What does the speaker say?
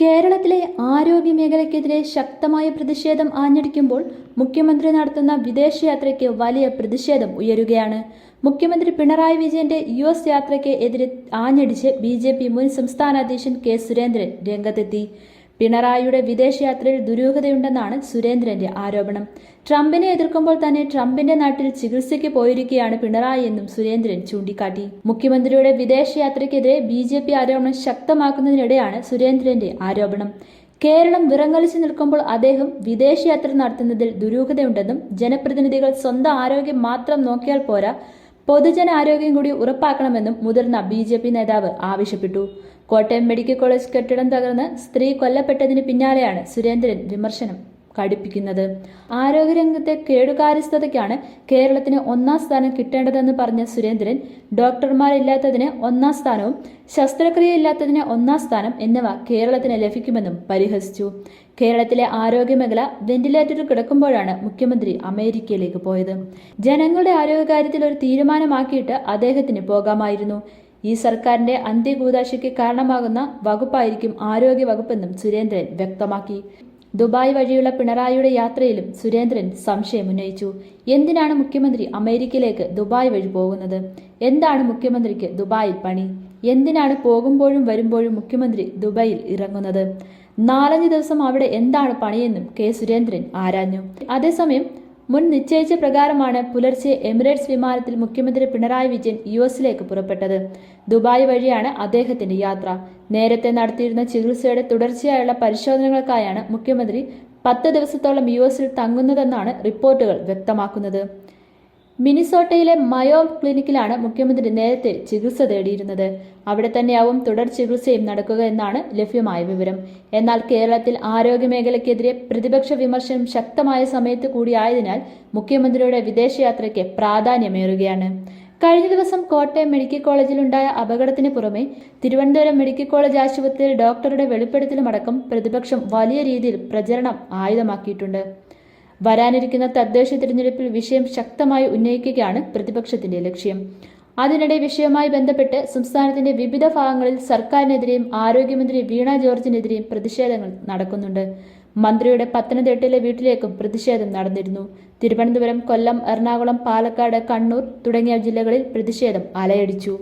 കേരളത്തിലെ ആരോഗ്യ മേഖലയ്ക്കെതിരെ ശക്തമായ പ്രതിഷേധം ആഞ്ഞടിക്കുമ്പോൾ മുഖ്യമന്ത്രി നടത്തുന്ന വിദേശയാത്രയ്ക്ക് വലിയ പ്രതിഷേധം ഉയരുകയാണ്. മുഖ്യമന്ത്രി പിണറായി വിജയന്റെ യു എസ് യാത്രയ്ക്ക് എതിരെ ആഞ്ഞടിച്ച് ബി ജെ പി മുൻ സംസ്ഥാന അധ്യക്ഷൻ കെ സുരേന്ദ്രൻ രംഗത്തെത്തി. പിണറായിയുടെ വിദേശയാത്രയിൽ ദുരൂഹതയുണ്ടെന്നാണ് സുരേന്ദ്രന്റെ ആരോപണം. ട്രംപിനെ എതിർക്കുമ്പോൾ തന്നെ ട്രംപിന്റെ നാട്ടിൽ ചികിത്സയ്ക്ക് പോയിരിക്കുകയാണ് പിണറായി എന്നും സുരേന്ദ്രൻ ചൂണ്ടിക്കാട്ടി. മുഖ്യമന്ത്രിയുടെ വിദേശയാത്രയ്ക്കെതിരെ ബി ജെ പി ആരോപണം ശക്തമാക്കുന്നതിനിടെയാണ് സുരേന്ദ്രന്റെ ആരോപണം. കേരളം വിറങ്ങലിച്ചു നിൽക്കുമ്പോൾ അദ്ദേഹം വിദേശയാത്ര നടത്തുന്നതിൽ ദുരൂഹതയുണ്ടെന്നും ജനപ്രതിനിധികൾ സ്വന്തം ആരോഗ്യം മാത്രം നോക്കിയാൽ പോരാ പൊതുജന ആരോഗ്യം കൂടി ഉറപ്പാക്കണമെന്നും മുതിർന്ന ബി ജെ പി നേതാവ് ആവശ്യപ്പെട്ടു. കോട്ടയം മെഡിക്കൽ കോളേജ് കെട്ടിടം തകർന്ന് സ്ത്രീ കൊല്ലപ്പെട്ടതിന് പിന്നാലെയാണ് സുരേന്ദ്രൻ വിമർശനം. കടുപ്പിക്കുന്നത്. ആരോഗ്യരംഗത്തെ കേടുകാര്യസ്ഥതയ്ക്കാണ് കേരളത്തിന് ഒന്നാം സ്ഥാനം കിട്ടേണ്ടതെന്ന് പറഞ്ഞ സുരേന്ദ്രൻ ഡോക്ടർമാരില്ലാത്തതിന് ഒന്നാം സ്ഥാനവും ശസ്ത്രക്രിയയില്ലാത്തതിന് ഒന്നാം സ്ഥാനം എന്നിവ കേരളത്തിന് ലഭിക്കുമെന്നും പരിഹസിച്ചു. കേരളത്തിലെ ആരോഗ്യമേഖല വെന്റിലേറ്ററിൽ കിടക്കുമ്പോഴാണ് മുഖ്യമന്ത്രി അമേരിക്കയിലേക്ക് പോയത്. ജനങ്ങളുടെ ആരോഗ്യകാര്യത്തിൽ ഒരു തീരുമാനമാക്കിയിട്ട് അദ്ദേഹത്തിന് പോകാമായിരുന്നു. ഈ സർക്കാരിന്റെ അന്ത്യകൂതാശയ്ക്ക് കാരണമാകുന്ന വകുപ്പായിരിക്കും ആരോഗ്യ വകുപ്പെന്നും സുരേന്ദ്രൻ വ്യക്തമാക്കി. ദുബായ് വഴിയുള്ള പിണറായിയുടെ യാത്രയിലും സുരേന്ദ്രൻ സംശയം ഉന്നയിച്ചു. എന്തിനാണ് മുഖ്യമന്ത്രി അമേരിക്കയിലേക്ക് ദുബായ് വഴി പോകുന്നത്? എന്താണ് മുഖ്യമന്ത്രിക്ക് ദുബായിൽ പണി? എന്തിനാണ് പോകുമ്പോഴും വരുമ്പോഴും മുഖ്യമന്ത്രി ദുബായിൽ ഇറങ്ങുന്നത്? നാലഞ്ച് ദിവസം അവിടെ എന്താണ് പണിയെന്നും കെ സുരേന്ദ്രൻ ആരാഞ്ഞു. അതേസമയം മുൻ നിശ്ചയിച്ച പ്രകാരമാണ് പുലർച്ചെ എമിറേറ്റ്സ് വിമാനത്തിൽ മുഖ്യമന്ത്രി പിണറായി വിജയൻ യു എസിലേക്ക് പുറപ്പെട്ടത്. ദുബായ് വഴിയാണ് അദ്ദേഹത്തിന്റെ യാത്ര. നേരത്തെ നടത്തിയിരുന്ന ചികിത്സയുടെ തുടർച്ചയായുള്ള പരിശോധനകൾക്കായാണ് മുഖ്യമന്ത്രി പത്ത് ദിവസത്തോളം യു എസിൽ തങ്ങുന്നതെന്നാണ് റിപ്പോർട്ടുകൾ വ്യക്തമാക്കുന്നത്. മിനിസോട്ടയിലെ മയോ ക്ലിനിക്കിലാണ് മുഖ്യമന്ത്രി നേരത്തെ ചികിത്സ തേടിയിരുന്നത്. അവിടെ തന്നെയാവും തുടർ ചികിത്സയും നടക്കുക എന്നാണ് ലഭ്യമായ വിവരം. എന്നാൽ കേരളത്തിൽ ആരോഗ്യമേഖലയ്ക്കെതിരെ പ്രതിപക്ഷ വിമർശനം ശക്തമായ സമയത്ത് കൂടിയായതിനാൽ മുഖ്യമന്ത്രിയുടെ വിദേശയാത്രയ്ക്ക് പ്രാധാന്യമേറുകയാണ്. കഴിഞ്ഞ ദിവസം കോട്ടയം മെഡിക്കൽ കോളേജിലുണ്ടായ അപകടത്തിന് പുറമെ തിരുവനന്തപുരം മെഡിക്കൽ കോളേജ് ആശുപത്രിയിൽ ഡോക്ടറുടെ വെളിപ്പെടുത്തലുമടക്കം പ്രതിപക്ഷം വലിയ രീതിയിൽ പ്രചരണം ആയുധമാക്കിയിട്ടുണ്ട്. വരാനിരിക്കുന്ന തദ്ദേശ തിരഞ്ഞെടുപ്പിൽ വിഷയം ശക്തമായി ഉന്നയിക്കുകയാണ് പ്രതിപക്ഷത്തിന്റെ ലക്ഷ്യം. അതിനിടെ വിഷയവുമായി ബന്ധപ്പെട്ട് സംസ്ഥാനത്തിന്റെ വിവിധ ഭാഗങ്ങളിൽ സർക്കാരിനെതിരെയും ആരോഗ്യമന്ത്രി വീണ ജോർജിനെതിരെയും പ്രതിഷേധങ്ങൾ നടക്കുന്നുണ്ട്. മന്ത്രിയുടെ പത്തനംതിട്ടയിലെ വീട്ടിലേക്കും പ്രതിഷേധം നടന്നിരുന്നു. തിരുവനന്തപുരം കൊല്ലം എറണാകുളം പാലക്കാട് കണ്ണൂർ തുടങ്ങിയ ജില്ലകളിൽ പ്രതിഷേധം അലയടിച്ചു.